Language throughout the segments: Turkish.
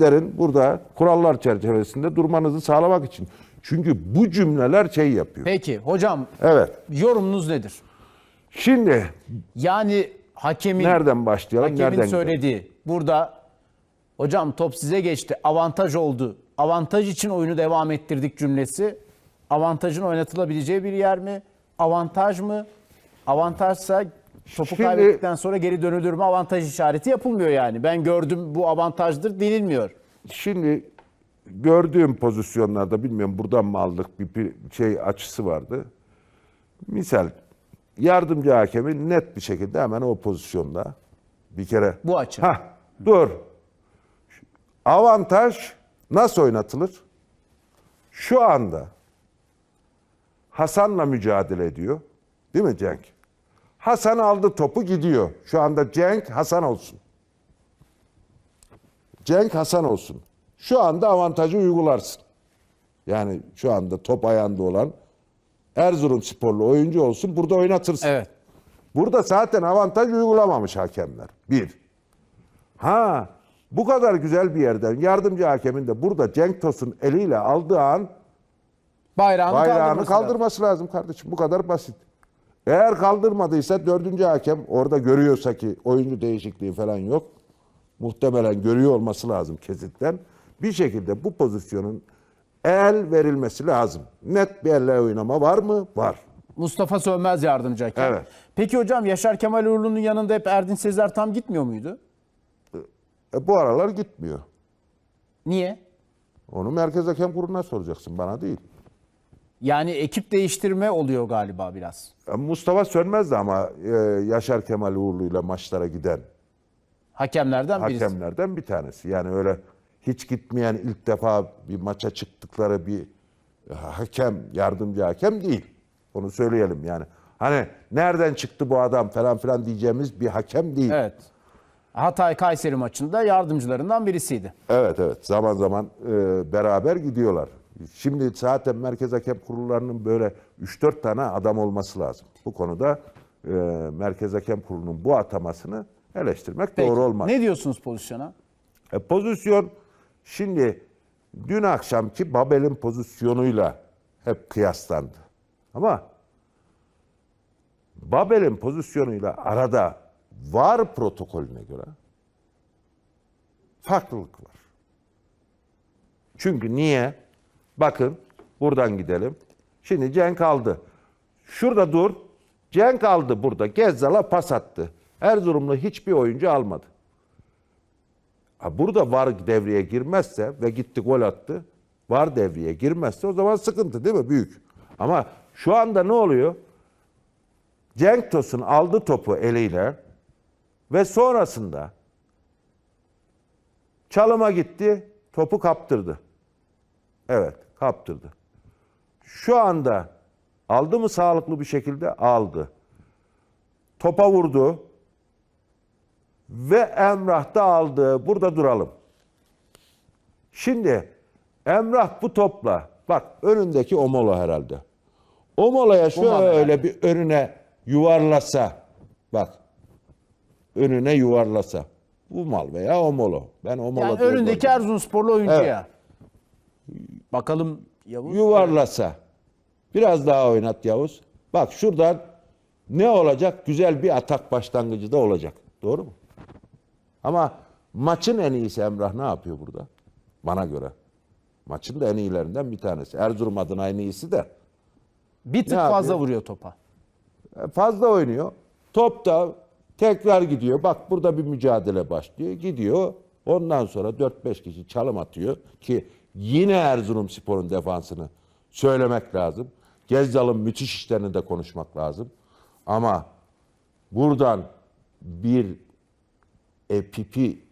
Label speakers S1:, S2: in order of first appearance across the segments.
S1: sizlerin burada kurallar çerçevesinde durmanızı sağlamak için. Çünkü bu cümleler şey yapıyor.
S2: Peki hocam
S1: Evet.
S2: yorumunuz nedir?
S1: Şimdi
S2: Yani hakemin
S1: nereden başlayalım?
S2: hakemin
S1: nereden gidelim?
S2: söylediği burada hocam top size geçti. Avantaj oldu. Avantaj için oyunu devam ettirdik cümlesi. Avantajın oynatılabileceği bir yer mi? Avantaj mı? Avantajsa topu
S1: Şimdi-
S2: kaybettikten sonra geri dönülür mü? Avantaj işareti yapılmıyor yani. Ben gördüm bu avantajdır denilmiyor.
S1: Şimdi gördüğüm pozisyonlarda bilmiyorum buradan mı aldık bir, bir şey açısı vardı. Misal yardımcı hakemin net bir şekilde hemen o pozisyonda bir kere.
S2: Bu açı.
S1: Hah, dur. Avantaj nasıl oynatılır? Şu anda Hasan'la mücadele ediyor. Değil mi Cenk? Hasan aldı topu gidiyor. Şu anda Cenk Hasan olsun. Cenk Hasan olsun. Şu anda avantajı uygularsın. Yani şu anda top ayağında olan Erzurum sporlu oyuncu olsun burada oynatırsın.
S2: Evet.
S1: Burada zaten avantaj uygulamamış hakemler. Bir. Ha bu kadar güzel bir yerden yardımcı hakemin de burada Cenk Tosun eliyle aldığı an
S2: Bayrağını,
S1: bayrağını
S2: kaldırması lazım.
S1: kaldırması lazım kardeşim. Bu kadar basit. Eğer kaldırmadıysa dördüncü hakem orada görüyorsa ki oyuncu değişikliği falan yok. Muhtemelen görüyor olması lazım kesitten. Bir şekilde bu pozisyonun el verilmesi lazım. Net bir elle oynama var mı? Var.
S2: Mustafa Sönmez yardımcı hakem.
S1: Evet.
S2: Peki hocam Yaşar Kemal Uğurlu'nun yanında hep Erdin Sezer tam gitmiyor muydu?
S1: E, bu aralar gitmiyor.
S2: Niye?
S1: Onu Merkez Hakem Kurulu'na soracaksın bana değil.
S2: Yani ekip değiştirme oluyor galiba biraz.
S1: Mustafa Sönmez de ama e, Yaşar Kemal Uğurlu ile maçlara giden
S2: Hakemlerden birisi.
S1: hakemlerden bir tanesi. Yani öyle hiç gitmeyen ilk defa bir maça çıktıkları bir hakem, yardımcı hakem değil. Onu söyleyelim yani. Hani nereden çıktı bu adam falan filan diyeceğimiz bir hakem değil.
S2: Evet. Hatay Kayseri maçında yardımcılarından birisiydi.
S1: Evet evet zaman zaman e, beraber gidiyorlar. Şimdi zaten Merkez Hakem Kurullarının böyle 3-4 tane adam olması lazım. Bu konuda e, Merkez Hakem Kurulu'nun bu atamasını eleştirmek
S2: Peki,
S1: doğru olmaz.
S2: Ne diyorsunuz pozisyona?
S1: E, pozisyon şimdi dün akşamki Babel'in pozisyonuyla hep kıyaslandı. Ama Babel'in pozisyonuyla arada var protokolüne göre farklılık var. Çünkü niye? Bakın buradan gidelim. Şimdi Cenk aldı. Şurada dur. Cenk aldı burada. Gezzal'a pas attı. Erzurumlu hiçbir oyuncu almadı. Burada var devreye girmezse ve gitti gol attı. Var devreye girmezse o zaman sıkıntı değil mi? Büyük. Ama şu anda ne oluyor? Cenk Tosun aldı topu eliyle ve sonrasında çalıma gitti, topu kaptırdı. Evet, kaptırdı. Şu anda aldı mı sağlıklı bir şekilde? Aldı. Topa vurdu ve Emrah da aldı. Burada duralım. Şimdi Emrah bu topla bak önündeki Omolo herhalde. Omolo'ya şöyle bir önüne yuvarlasa bak önüne yuvarlasa bu mal veya Omolo. Ben Omolo
S2: Yani önündeki. Erzurumsporlu oyuncuya. Bakalım Yavuz.
S1: yuvarlasa biraz daha oynat Yavuz. Bak şuradan ne olacak? Güzel bir atak başlangıcı da olacak. Doğru mu? Ama maçın en iyisi Emrah ne yapıyor burada? Bana göre. Maçın da en iyilerinden bir tanesi. Erzurum adına en iyisi de.
S2: bir tık
S1: Ne
S2: fazla
S1: yapıyor?
S2: vuruyor topa.
S1: E, Fazla oynuyor. Top da tekrar gidiyor. Bak burada bir mücadele başlıyor. Gidiyor. Ondan sonra 4-5 kişi çalım atıyor ki yine Erzurum Spor'un defansını söylemek lazım. Gezzal'ın müthiş işlerini de konuşmak lazım. Ama buradan bir epipi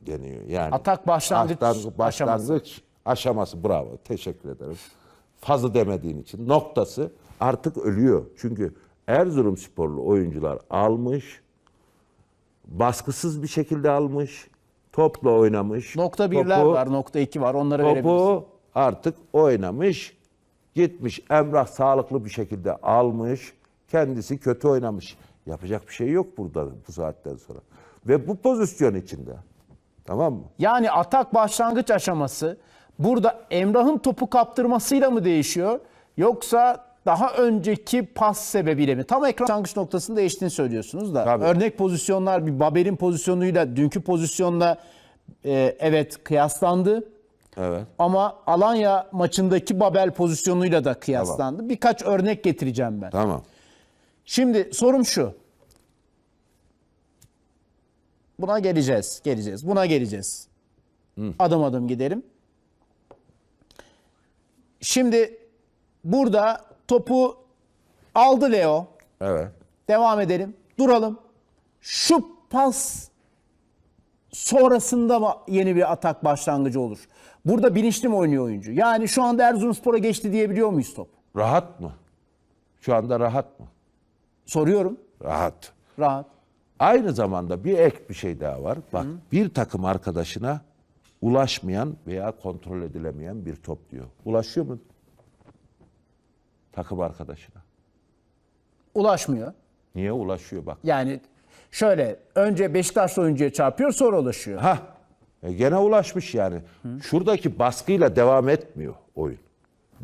S1: deniyor. Yani
S2: Atak başlangıç
S1: başlangıç, başlangıç aşaması. Bravo. Teşekkür ederim. Fazla demediğin için noktası artık ölüyor. Çünkü Erzurum sporlu oyuncular almış, baskısız bir şekilde almış, topla oynamış.
S2: Nokta birler
S1: topu-
S2: var, nokta iki var. Onları.
S1: Topu artık oynamış, gitmiş Emrah sağlıklı bir şekilde almış, kendisi kötü oynamış. Yapacak bir şey yok burada bu saatten sonra. Ve bu pozisyon içinde Tamam mı?
S2: Yani atak başlangıç aşaması burada Emrah'ın topu kaptırmasıyla mı değişiyor? Yoksa daha önceki pas sebebiyle mi? Tam ekran başlangıç noktasında değiştiğini söylüyorsunuz da.
S1: Tabii.
S2: Örnek pozisyonlar bir Babel'in pozisyonuyla dünkü pozisyonla e, evet kıyaslandı.
S1: Evet.
S2: Ama Alanya maçındaki Babel pozisyonuyla da kıyaslandı. Birkaç örnek getireceğim ben.
S1: Tamam.
S2: Şimdi sorum şu. Buna geleceğiz, geleceğiz. Buna geleceğiz. Adım adım gidelim. Şimdi burada topu aldı Leo.
S1: Evet.
S2: Devam edelim. Duralım. Şu pas sonrasında mı yeni bir atak başlangıcı olur? Burada bilinçli mi oynuyor oyuncu? Yani şu anda Erzurumspor'a geçti diyebiliyor muyuz top?
S1: Rahat mı? Şu anda rahat mı?
S2: Soruyorum.
S1: Rahat.
S2: Rahat.
S1: Aynı zamanda bir ek bir şey daha var. Bak bir takım arkadaşına ulaşmayan veya kontrol edilemeyen bir top diyor. Ulaşıyor mu? Takım arkadaşına.
S2: Ulaşmıyor.
S1: Niye ulaşıyor bak.
S2: Yani şöyle önce Beşiktaşlı oyuncuya çarpıyor sonra ulaşıyor.
S1: Ha, e gene ulaşmış yani. Şuradaki baskıyla devam etmiyor oyun.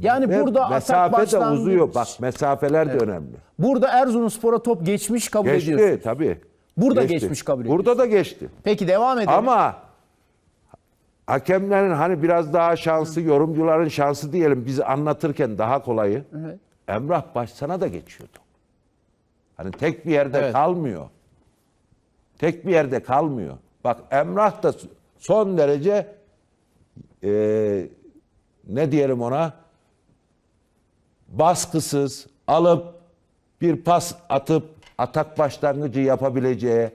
S2: Yani
S1: Ve
S2: burada atak
S1: mesafe de
S2: başlangıç.
S1: uzuyor. Bak mesafeler de önemli.
S2: Burada Erzurumspor'a top geçmiş kabul
S1: Geçti
S2: ediyorsun.
S1: tabii.
S2: Burada geçmiş kabul
S1: Burada da geçti.
S2: Peki devam edelim.
S1: Ama hakemlerin hani biraz daha şansı, yorumcuların şansı diyelim bizi anlatırken daha kolayı. Emrah Başsan'a da geçiyordu. Hani tek bir yerde
S2: Evet.
S1: kalmıyor. Tek bir yerde kalmıyor. Bak Emrah da son derece eee, ne diyelim ona baskısız alıp bir pas atıp atak başlangıcı yapabileceği,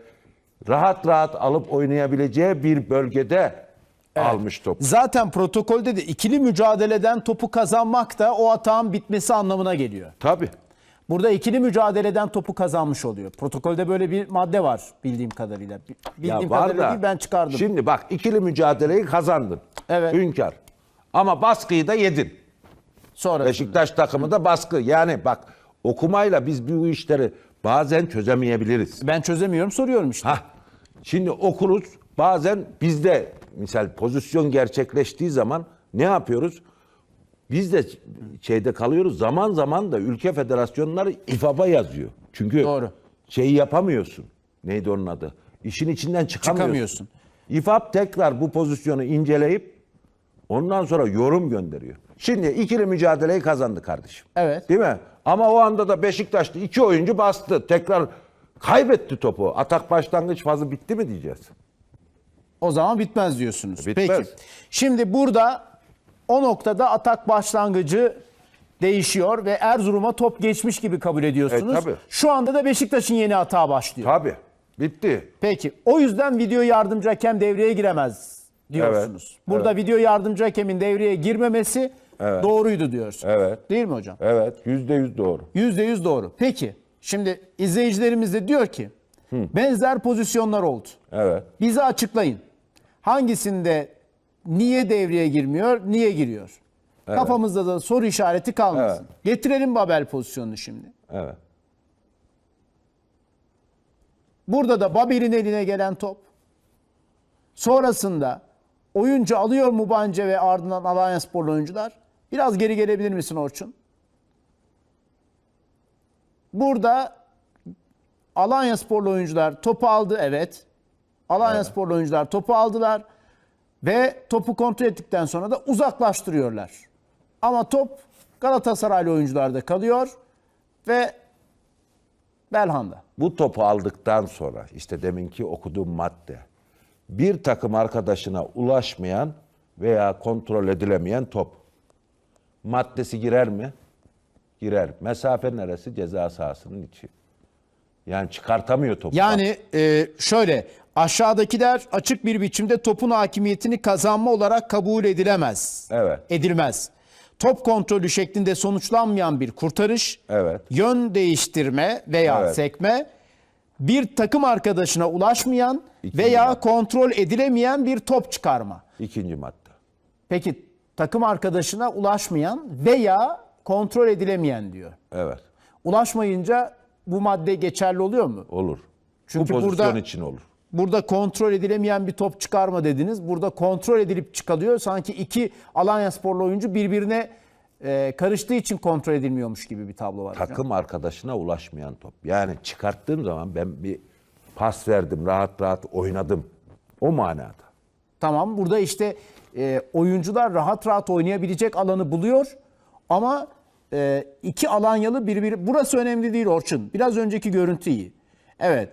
S1: rahat rahat alıp oynayabileceği bir bölgede almış topu.
S2: Zaten protokolde de ikili mücadeleden topu kazanmak da o atağın bitmesi anlamına geliyor.
S1: Tabii.
S2: Burada ikili mücadeleden topu kazanmış oluyor. Protokolde böyle bir madde var bildiğim kadarıyla. Bildiğim
S1: Ya var
S2: kadarıyla
S1: da
S2: değil, ben çıkardım.
S1: Şimdi bak ikili mücadeleyi kazandın.
S2: Evet.
S1: Hünkar. Ama baskıyı da yedin.
S2: sonra
S1: Beşiktaş takımı da baskı. Yani bak okumayla biz bu işleri bazen çözemeyebiliriz.
S2: ben çözemiyorum soruyorum işte.
S1: Hah. Şimdi okuruz bazen bizde misal pozisyon gerçekleştiği zaman ne yapıyoruz? Biz de şeyde kalıyoruz. Zaman zaman da ülke federasyonları ifaba yazıyor. Çünkü
S2: Doğru.
S1: şeyi yapamıyorsun. Neydi onun adı? İşin içinden çıkamıyorsun.
S2: Çıkamıyorsun.
S1: İFAB tekrar bu pozisyonu inceleyip ondan sonra yorum gönderiyor. Şimdi ikili mücadeleyi kazandı kardeşim.
S2: Evet.
S1: Değil mi? Ama o anda da Beşiktaş'ta iki oyuncu bastı. Tekrar kaybetti topu. Atak başlangıç fazı bitti mi diyeceğiz?
S2: O zaman bitmez diyorsunuz.
S1: Bitmez.
S2: Peki. Şimdi burada o noktada atak başlangıcı değişiyor ve Erzurum'a top geçmiş gibi kabul ediyorsunuz.
S1: E, tabii.
S2: Şu anda da Beşiktaş'ın yeni hata başlıyor.
S1: Tabii. Bitti.
S2: Peki o yüzden video yardımcı hakem devreye giremez diyorsunuz.
S1: Evet,
S2: Burada video yardımcı hakemin devreye girmemesi doğruydu diyorsunuz.
S1: Evet.
S2: Değil mi hocam?
S1: Evet. Yüzde yüz doğru.
S2: Yüzde yüz doğru. Peki şimdi izleyicilerimiz de diyor ki benzer pozisyonlar oldu.
S1: Evet.
S2: Bize açıklayın. Hangisinde niye devreye girmiyor, niye giriyor? Kafamızda da soru işareti kalmasın. Getirelim Babel pozisyonunu şimdi.
S1: Evet.
S2: Burada da Babel'in eline gelen top. Sonrasında oyuncu alıyor Mubance ve ardından Alanya Sporlu oyuncular. Biraz geri gelebilir misin Orçun? Burada Alanya Sporlu oyuncular topu aldı evet. Alanya Sporlu oyuncular topu aldılar ve topu kontrol ettikten sonra da uzaklaştırıyorlar. Ama top Galatasaraylı oyuncularda kalıyor ve Belhanda.
S1: Bu topu aldıktan sonra işte deminki okuduğum madde bir takım arkadaşına ulaşmayan veya kontrol edilemeyen top maddesi girer mi? Girer. Mesafe neresi? Ceza sahasının içi. Yani çıkartamıyor topu.
S2: Yani e, şöyle aşağıdakiler açık bir biçimde topun hakimiyetini kazanma olarak kabul edilemez.
S1: Evet.
S2: Edilmez. Top kontrolü şeklinde sonuçlanmayan bir kurtarış,
S1: Evet.
S2: yön değiştirme veya
S1: Evet.
S2: sekme, bir takım arkadaşına ulaşmayan
S1: İkinci
S2: veya
S1: madde.
S2: kontrol edilemeyen bir top çıkarma.
S1: İkinci madde.
S2: Peki takım arkadaşına ulaşmayan veya kontrol edilemeyen diyor.
S1: Evet.
S2: Ulaşmayınca bu madde geçerli oluyor mu?
S1: Olur.
S2: Çünkü
S1: Bu pozisyon
S2: burada-
S1: için olur.
S2: Burada kontrol edilemeyen bir top çıkarma dediniz. Burada kontrol edilip çıkalıyor. Sanki iki Alanya sporlu oyuncu birbirine e, karıştığı için kontrol edilmiyormuş gibi bir tablo var. hocam.
S1: Takım arkadaşına ulaşmayan top. Yani çıkarttığım zaman ben bir pas verdim, rahat rahat oynadım. O manada.
S2: Tamam burada işte e, oyuncular rahat rahat oynayabilecek alanı buluyor ama e, iki Alanyalı birbiri burası önemli değil Orçun. Biraz önceki görüntü iyi. Evet.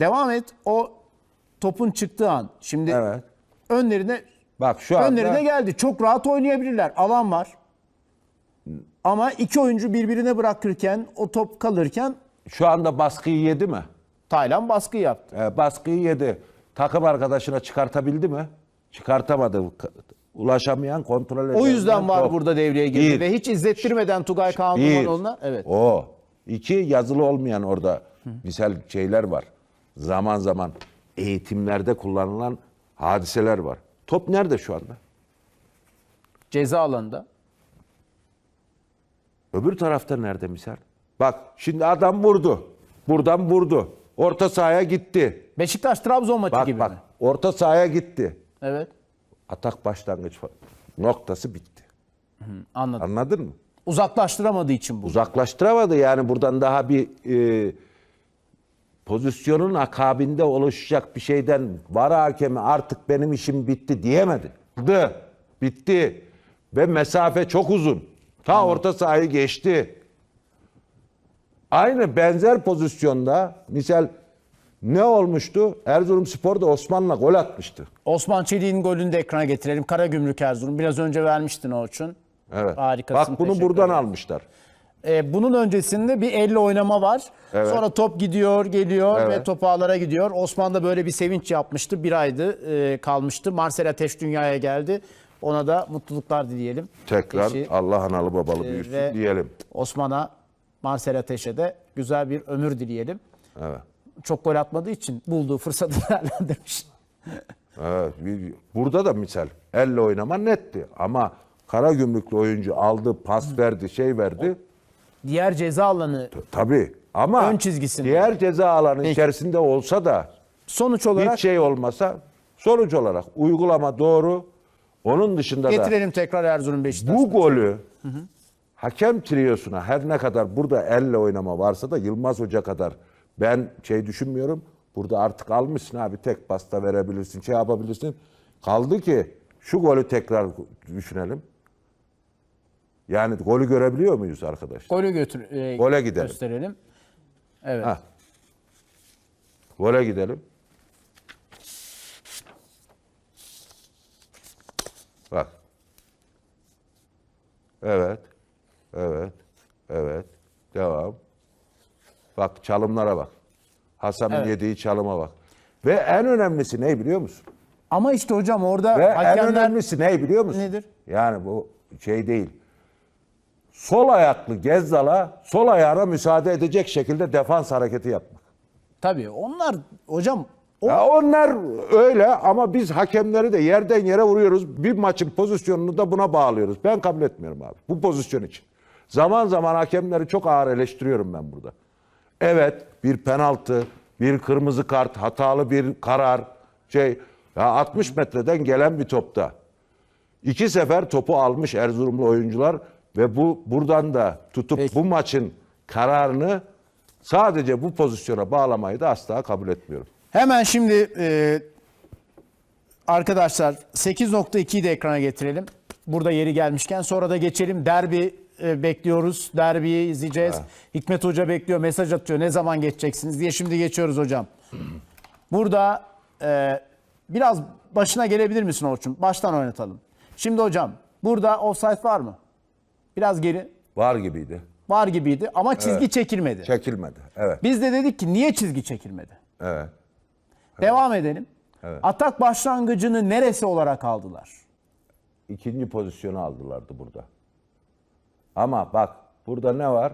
S2: Devam et. O topun çıktığı an. Şimdi
S1: Evet.
S2: önlerine
S1: Bak şu anda
S2: önlerine geldi. Çok rahat oynayabilirler. Alan var. Ama iki oyuncu birbirine bırakırken o top kalırken
S1: şu anda baskıyı yedi mi?
S2: Taylan baskı yaptı.
S1: Ee, baskıyı yedi. Takım arkadaşına çıkartabildi mi? Çıkartamadı. Ulaşamayan kontrol
S2: O yüzden var
S1: top.
S2: burada devreye girdi
S1: Bir.
S2: ve hiç izlettirmeden Tugay
S1: Bir.
S2: Kağanoğlu'na evet.
S1: O. İki yazılı olmayan orada misal şeyler var. Zaman zaman eğitimlerde kullanılan hadiseler var. Top nerede şu anda?
S2: Ceza alanında.
S1: Öbür tarafta nerede misal? Bak şimdi adam vurdu. Buradan vurdu. Orta sahaya gitti.
S2: Beşiktaş Trabzon maçı
S1: Bak
S2: gibi
S1: bak.
S2: mi?
S1: Orta sahaya gitti.
S2: Evet.
S1: Atak başlangıç noktası bitti.
S2: Anladım.
S1: Anladın mı?
S2: Uzaklaştıramadığı için bu.
S1: Uzaklaştıramadı yani buradan daha bir e, pozisyonun akabinde oluşacak bir şeyden var hakemi artık benim işim bitti diyemedi. Bitti. Bitti. Ve mesafe çok uzun. Ta orta sahayı geçti. Aynı benzer pozisyonda misal ne olmuştu? Erzurum Spor'da Osman'la gol atmıştı.
S2: Osman Çelik'in golünü de ekrana getirelim. Karagümrük Erzurum. Biraz önce vermiştin Orçun.
S1: Evet.
S2: Harikasın.
S1: Bak bunu buradan almışlar.
S2: Ee, bunun öncesinde bir elle oynama var.
S1: Evet.
S2: Sonra top gidiyor, geliyor ve
S1: Evet.
S2: top ağlara gidiyor. Osman da böyle bir sevinç yapmıştı. Bir aydı e, kalmıştı. Marcel Ateş dünyaya geldi. Ona da mutluluklar dileyelim.
S1: Tekrar
S2: Eşi,
S1: Allah analı babalı büyüsün
S2: ve
S1: diyelim.
S2: Osman'a, Marcel Ateş'e de güzel bir ömür dileyelim.
S1: Evet.
S2: Çok gol atmadığı için bulduğu fırsatı değerlendirmiş.
S1: Evet, burada da misal elle oynama netti ama kara gümrüklü oyuncu aldı, pas verdi, şey verdi.
S2: Diğer ceza alanı
S1: Tabii ama
S2: Ön çizgisinde.
S1: diğer ceza alanı içerisinde olsa da
S2: sonuç olarak
S1: hiç şey olmasa sonuç olarak uygulama doğru. Onun dışında da
S2: getirelim tekrar Erzurum Beşiktaş.
S1: bu golü hakem triyosuna her ne kadar burada elle oynama varsa da Yılmaz Hoca kadar ben şey düşünmüyorum. Burada artık almışsın abi tek pasta verebilirsin, şey yapabilirsin. Kaldı ki şu golü tekrar düşünelim. Yani golü görebiliyor muyuz arkadaşlar?
S2: Golü götür, e,
S1: Gole gidelim.
S2: gösterelim. Evet.
S1: Ha. Gole gidelim. Bak. Evet. Evet. Evet. Devam. Bak çalımlara bak. Hasan'ın
S2: Evet.
S1: yediği çalıma bak. Ve en önemlisi ne biliyor musun?
S2: Ama işte hocam orada
S1: Ve en
S2: hakemler
S1: önemlisi ne biliyor musun?
S2: Nedir?
S1: Yani bu şey değil. Sol ayaklı Gezzal'a sol ayağına müsaade edecek şekilde defans hareketi yapmak.
S2: tabii onlar hocam o
S1: Ya onlar öyle ama biz hakemleri de yerden yere vuruyoruz. Bir maçın pozisyonunu da buna bağlıyoruz. Ben kabul etmiyorum abi bu pozisyon için. Zaman zaman hakemleri çok ağır eleştiriyorum ben burada. Evet bir penaltı, bir kırmızı kart, hatalı bir karar. Şey ya 60 metreden gelen bir topta. İki sefer topu almış Erzurumlu oyuncular ve bu buradan da tutup
S2: Peki.
S1: bu maçın kararını sadece bu pozisyona bağlamayı da asla kabul etmiyorum.
S2: hemen şimdi e, arkadaşlar 8.2'yi de ekrana getirelim. Burada yeri gelmişken sonra da geçelim. Derbi e, bekliyoruz. Derbiyi izleyeceğiz. Hikmet Hoca bekliyor. Mesaj atıyor. Ne zaman geçeceksiniz diye şimdi geçiyoruz hocam. Burada e, biraz başına gelebilir misin Orçun? Baştan oynatalım. Şimdi hocam burada offside var mı? Biraz geri.
S1: Var gibiydi.
S2: Var gibiydi ama çizgi çekilmedi.
S1: Çekilmedi. Evet.
S2: Biz de dedik ki niye çizgi çekilmedi?
S1: Evet.
S2: Devam edelim. Atak başlangıcını neresi olarak aldılar?
S1: İkinci pozisyonu aldılardı burada. Ama bak burada ne var?